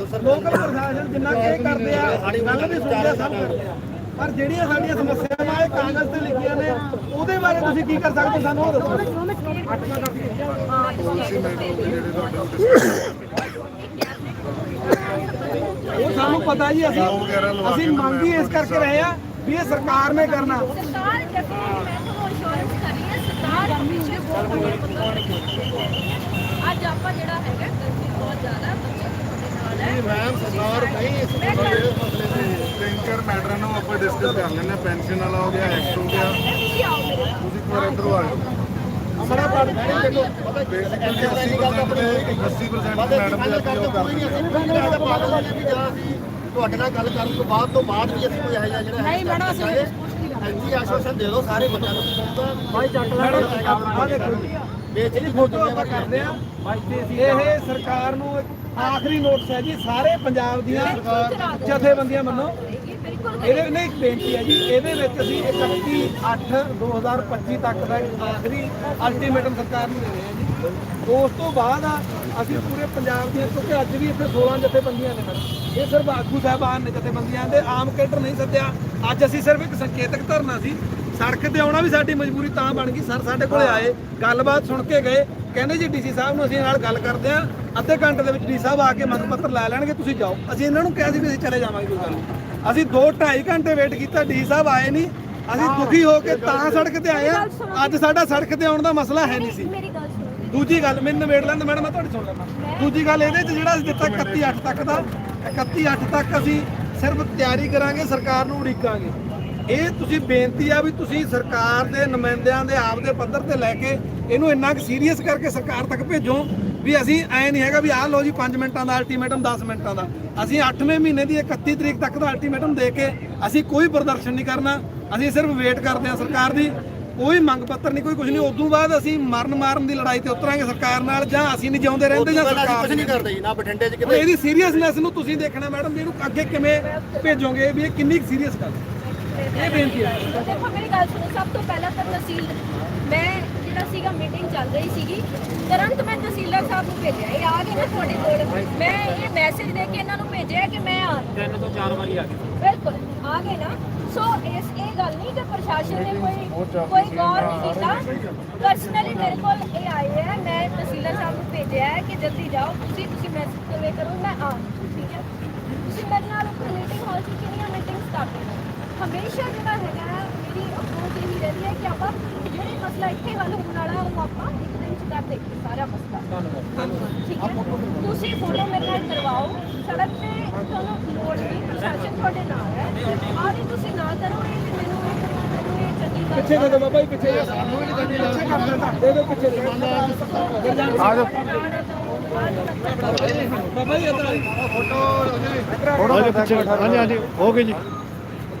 Local ਪ੍ਰਸ਼ਾਸਨ ਜਿੰਨਾ ਕਿ ਇਹ ਕਰਦੇ ਆ, ਗੱਲ ਵੀ ਸੁਣਦੇ ਸਭ ਕਰਦੇ ਆ। ਪਰ ਜਿਹੜੀਆਂ ਸਾਡੀਆਂ ਸਮੱਸਿਆਵਾਂ ਇਹ ਕਾਗਜ਼ ਤੇ ਲਿਖੀਆਂ ਨੇ, ਉਹਦੇ ਬਾਰੇ ਤੁਸੀਂ ਕੀ ਕਰ ਸਕਦੇ ਹੋ? ਸਾਨੂੰ ਉਹ ਦੱਸੋ। ਉਹ ਸਾਨੂੰ ਪਤਾ ਜੀ, ਅਸੀਂ ਅਸੀਂ ਮੰਗ ਹੀ ਇਸ ਕਰਕੇ ਰਹੇ ਆ ਵੀ ਇਹ ਸਰਕਾਰ ਨੇ ਕਰਨਾ। ਸਰਕਾਰ ਦੇਖੋ ਮੈਂ ਇੰਸ਼ੋਰੈਂਸ ਕਰ ਰਹੀ ਹਾਂ। ਸਰਕਾਰ ਪਿੱਛੇ ਬਹੁਤ ਵੱਡੇ ਪੱਧਰ ਅੱਜ ਆਪਾਂ ਜਿਹੜਾ ਹੈਗਾ ਗਰਮੀ ਬਹੁਤ ਜ਼ਿਆਦਾ ਬੱਚੇ ਤੁਹਾਡੇ ਨਾਲ ਹੈ ਮੈਮ ਸਰਕਾਰ ਨਹੀਂ ਇਸ ਕਰ- ਮਸਲੇ ਮਸਲੇ ਦੇ ਤਿੰਨ ਚਾਰ ਮੈਟਰਾਂ ਨੂੰ ਆਪਾਂ ਡਿਸਕਸ ਕਰ ਹਾਂ। ਪੈਨਸ਼ਨ ਵਾਲਾ ਹੋ ਗਿਆ ਐਕਟ ਹੋ ਗਿਆ। ਤੁਸੀਂ ਵਾਰ ਇੱਧਰੋਂ ਆ ਜਾਓ। ਬੜਾ ਪੜ ਦੇਖੋ। ਬੇਸਿਕਲੀ 80% ਦੇ 80% ਮੈਡਮ ਦੇ ਅੱਗੇ ਉਹ ਕਰਦੇ ਨੇ। ਤੁਹਾਡੇ ਨਾਲ ਗੱਲ ਕਰਨ ਤੋਂ ਬਾਅਦ ਤੋਂ ਬਾਅਦ ਵੀ ਅਸੀਂ ਕੋਈ ਇਹੋ ਜਿਹਾ ਜਿਹੜਾ ਨਹੀਂ ਮੈਡਮ ਅਸੀਂ ਐਂਟੀ ਆਸ਼ਵਾਸਨ ਦੇ ਦਿਓ ਸਾਰੇ ਬੱਚਿਆਂ ਨੂੰ। ਭਾਈ ਚੱਕ ਆ ਦੇਖੋ ਬੇਚਣੀ ਫੋਟੋ ਆਪਾਂ ਕਰਦੇ ਆ ਇਹ ਸਰਕਾਰ ਨੂੰ ਇੱਕ ਆਖਰੀ ਨੋਟਿਸ ਹੈ ਜੀ ਸਾਰੇ ਪੰਜਾਬ ਦੀਆਂ ਜਥੇਬੰਦੀਆਂ ਮੰਨੋ ਇਹਦੇ ਇੱਕ ਬੇਨਤੀ ਹੈ ਜੀ ਇਹਦੇ ਵਿੱਚ ਅਸੀਂ 31 8 2025 ਤੱਕ ਦਾ ਆਖਰੀ ਅਲਟੀਮੇਟਮ ਸਰਕਾਰ ਨੂੰ ਦੇ ਰਹੇ ਹਾਂ ਜੀ। ਉਸ ਤੋਂ ਬਾਅਦ ਆ ਅਸੀਂ ਪੂਰੇ ਪੰਜਾਬ ਦੀਆਂ ਕਿਉਂਕਿ ਅੱਜ ਵੀ ਇੱਥੇ 16 ਜਥੇਬੰਦੀਆਂ ਨੇ ਇਹ ਸਿਰਫ ਆਗੂ ਸਾਹਿਬਾਨ ਨੇ ਜਥੇਬੰਦੀਆਂ ਦੇ ਆਮ ਕੇਡਰ ਨਹੀਂ ਸੱਦਿਆ। ਅੱਜ ਅਸੀਂ ਸਿਰਫ ਇੱਕ ਸੰਕੇਤਕ ਧਰਨਾ ਸੀ ਸੜਕ ਤੇ ਆਉਣਾ ਵੀ ਸਾਡੀ ਮਜਬੂਰੀ ਤਾਂ ਬਣ ਗਈ। ਸਰ ਸਾਡੇ ਕੋਲੇ ਆਏ ਗੱਲਬਾਤ ਸੁਣ ਕੇ ਗਏ। ਕਹਿੰਦੇ ਜੀ ਡੀਸੀ ਸਾਹਿਬ ਨੂੰ ਅਸੀਂ ਨਾਲ ਗੱਲ ਕਰਦੇ ਆ ਅੱਧੇ ਘੰਟੇ ਦੇ ਵਿੱਚ ਡੀ ਸਾਹਿਬ ਆ ਕੇ ਮੰਗ ਪੱਤਰ ਲੈ ਲੈਣਗੇ ਤੁਸੀਂ ਜਾਓ। ਅਸੀਂ ਇਹਨਾਂ ਨੂੰ ਕਿਹਾ ਸੀ ਵੀ ਅਸੀਂ ਚਲੇ ਜਾਵਾਂਗੇ ਕੋਈ ਗੱਲ ਨਹੀਂ। ਅਸੀਂ 2 2.5 ਘੰਟੇ ਵੇਟ ਕੀਤਾ ਡੀ ਸਾਹਿਬ ਆਏ ਨਹੀਂ। ਅਸੀਂ ਦੁਖੀ ਹੋ ਕੇ ਤਾਂ ਸੜਕ ਤੇ ਆਏ ਆ ਅੱਜ ਸਾਡਾ ਸੜਕ ਤੇ ਆਉਣ ਦਾ ਮਸਲਾ ਹੈ ਨਹੀਂ ਸੀ। ਦੂਜੀ ਗੱਲ ਮੈਨੂੰ ਨਿਬੇੜ ਲੈਂਦੇ ਮੈਡਮ ਮੈਂ ਤੁਹਾਡੀ ਸੁਣ ਲੈਣਾ ਦੂਜੀ ਗੱਲ ਇਹਦੇ 'ਚ ਜਿਹੜਾ ਅਸੀਂ ਦਿੱਤਾ 31 8 ਤੱਕ ਦਾ 31 8 ਤੱਕ ਅਸੀਂ ਸਿਰਫ ਤਿਆਰੀ ਕਰਾਂਗੇ ਸਰਕਾਰ ਨੂੰ ਉਡੀਕਾਂਗੇ। ਇਹ ਤੁਸੀਂ ਬੇਨਤੀ ਆ ਵੀ ਤੁਸੀਂ ਸਰਕਾਰ ਦੇ ਨੁਮਾਇੰਦਿਆਂ ਦੇ ਆਪ ਦੇ ਪੱਧਰ ਤੇ ਲੈ ਕੇ ਇਹਨੂੰ ਇੰਨਾ ਕੁ ਸੀਰੀਅਸ ਕਰਕੇ ਸਰਕਾਰ ਤੱਕ ਭੇਜੋ ਵੀ ਅਸੀਂ ਐ ਨਹੀਂ ਹੈਗਾ ਵੀ ਆਹ ਲਓ ਜੀ 5 ਮਿੰਟਾਂ ਦਾ ਅਲਟੀਮੇਟਮ 10 ਮਿੰਟਾਂ ਦਾ। ਅਸੀਂ 8ਵੇਂ ਮਹੀਨੇ ਦੀ 31 ਤਰੀਕ ਤੱਕ ਦਾ ਅਲਟੀਮੇਟਮ ਦੇ ਕੇ ਅਸੀਂ ਕੋਈ ਪ੍ਰਦਰਸ਼ਨ ਨਹੀਂ ਕਰਨਾ। ਅਸੀਂ ਸਿਰਫ ਵੇਟ ਕਰਦੇ ਹਾਂ ਸਰਕਾਰ ਦੀ। ਕੋਈ ਮੰਗ ਪੱਤਰ ਨਹੀਂ ਕੋਈ ਕੁਝ ਨਹੀਂ। ਉਦੋਂ ਬਾਅਦ ਅਸੀਂ ਮਰਨ ਮਾਰਨ ਦੀ ਲੜਾਈ ਤੇ ਉਤਰਾਂਗੇ ਸਰਕਾਰ ਨਾਲ ਜਾਂ ਅਸੀਂ ਨਹੀਂ ਜਿਉਂਦੇ ਰਹਿੰਦੇ ਜਾਂ ਸਰਕਾਰ ਕੁਝ ਨਹੀਂ ਕਰਦੇ ਜੀ ਨਾ ਬਠਿੰਡੇ 'ਚ ਕਿਤੇ। ਇਹਦੀ ਸੀਰੀਅਸਨੈਸ ਨੂੰ ਤੁਸੀਂ ਦੇਖਣਾ ਮੈਡਮ ਵੀ ਇਹਨੂੰ ਅੱਗੇ ਕਿਵੇਂ ਭੇਜੋਗੇ ਵੀ ਇਹ ਕਿੰਨੀ ਸੀਰੀਅਸ ਗੱਲ ਹੈ। ਇਹ ਬੇਨਤੀ ਹੈ। ਦੇਖੋ ਮੇਰੀ ਗੱਲ ਸੁਣੋ ਸਭ ਤੋਂ ਪਹਿਲਾਂ ਤਾਂ ਤਹਿਸੀਲ ਮੈਂ ਜਿਹੜਾ ਸੀਗਾ ਮੀਟਿੰਗ ਚੱਲ ਰਹੀ ਸੀਗੀ ਤੁਰੰਤ ਮੈਂ ਤਹਿਸੀਲਦਾਰ ਸਾਹਿਬ ਨੂੰ ਭੇਜਿਆ। ਇਹ ਆ ਗਏ ਨਾ ਤੁਹਾਡੇ ਕੋਲ। ਮੈਂ ਇਹ ਮੈਸੇਜ ਦੇ ਕੇ ਇਹਨਾਂ ਨੂੰ ਭੇਜਿਆ ਕਿ ਮੈਂ ਆ ਤਿੰਨ ਤੋਂ ਚਾਰ ਵਾਰੀ ਆ ਗਏ। ਬਿਲਕੁਲ ਆ ਗਏ ਨਾ। ਸੋ ਇਸ ਇਹ ਗੱਲ ਨਹੀਂ ਕਿ ਪ੍ਰਸ਼ਾਸਨ ਨੇ ਕੋਈ ਕੋਈ ਗੌਰ ਨਹੀਂ ਕੀਤਾ। ਪਰਸਨਲੀ ਮੇਰੇ ਕੋਲ ਇਹ ਆਏ ਹੈ ਮੈਂ ਤਹਿਸੀਲਦਾਰ ਸਾਹਿਬ ਨੂੰ ਭੇਜਿਆ ਹੈ ਕਿ ਜਲਦੀ ਜਾਓ। ਤੁਸੀਂ ਤੁਸੀਂ ਮੈਸੇਜ ਕਨਵੇ ਕਰੋ? ਮੈਂ ਆ ਠੀਕ ਹੈ? ਤੁਸੀਂ ਮੇਰੇ ਨਾਲ ਮੀਟਿੰਗ ਹਾਲ 'ਚ ਕਿੰਨੀਆਂ ਮੀਟਿੰਗਸ ਕਰਦੇ ਹੋ? ਹਮੇਸ਼ਾ ਜਿਹੜਾ ਹੈਗਾ ਹੈ, ਮੇਰੀ ਅਪਰੋਚ ਇਹੀ ਰਹਿੰਦੀ ਹੈ ਕਿ ਆਪਾਂ ਜਿਹੜੇ ਮਸਲਾ ਇੱਥੇ ਵੱਲ ਹੋਣ ਵਾਲਾ ਉਹ ਆਪਾਂ ਇੱਕ ਦਿਨ ਚ ਕਰ ਦੇਈਏ ਸਾਰਾ ਮਸਲਾ। ਠੀਕ ਹੈ? ਤੁਸੀਂ ਫੋਟੋ ਮੇਰੇ ਨਾਲ ਕਰਵਾਓ। ਸੜਕ ਤੇ ਤੁਹਾਨੂੰ ਲੋੜ ਨਹੀਂ ਪ੍ਰਸ਼ਾਸਨ ਤੁਹਾਡੇ ਨਾਲ ਹੈ। ਆਹ ਵੀ ਤੁਸੀਂ ਨਾ ਕਰੋ ਇਹ ਤੇ ਮੈਨੂੰ ਮੈਨੂੰ ਇਹ ਚੰਗੀ ਗੱਲ ਪਿੱਛੇ ਦੇ ਦਿਓ ਬਾਬਾ ਜੀ? ਪਿੱਛੇ ਦੇ ਦੇ ਪਿੱਛੇ। ਆ ਜਾਓ। ਬਾਬਾ ਜੀ ਇੱਧਰ। ਫੋਟੋ ਹਾਂਜੀ ਹਾਂਜੀ। ਹੋ ਗਏ ਜੀ।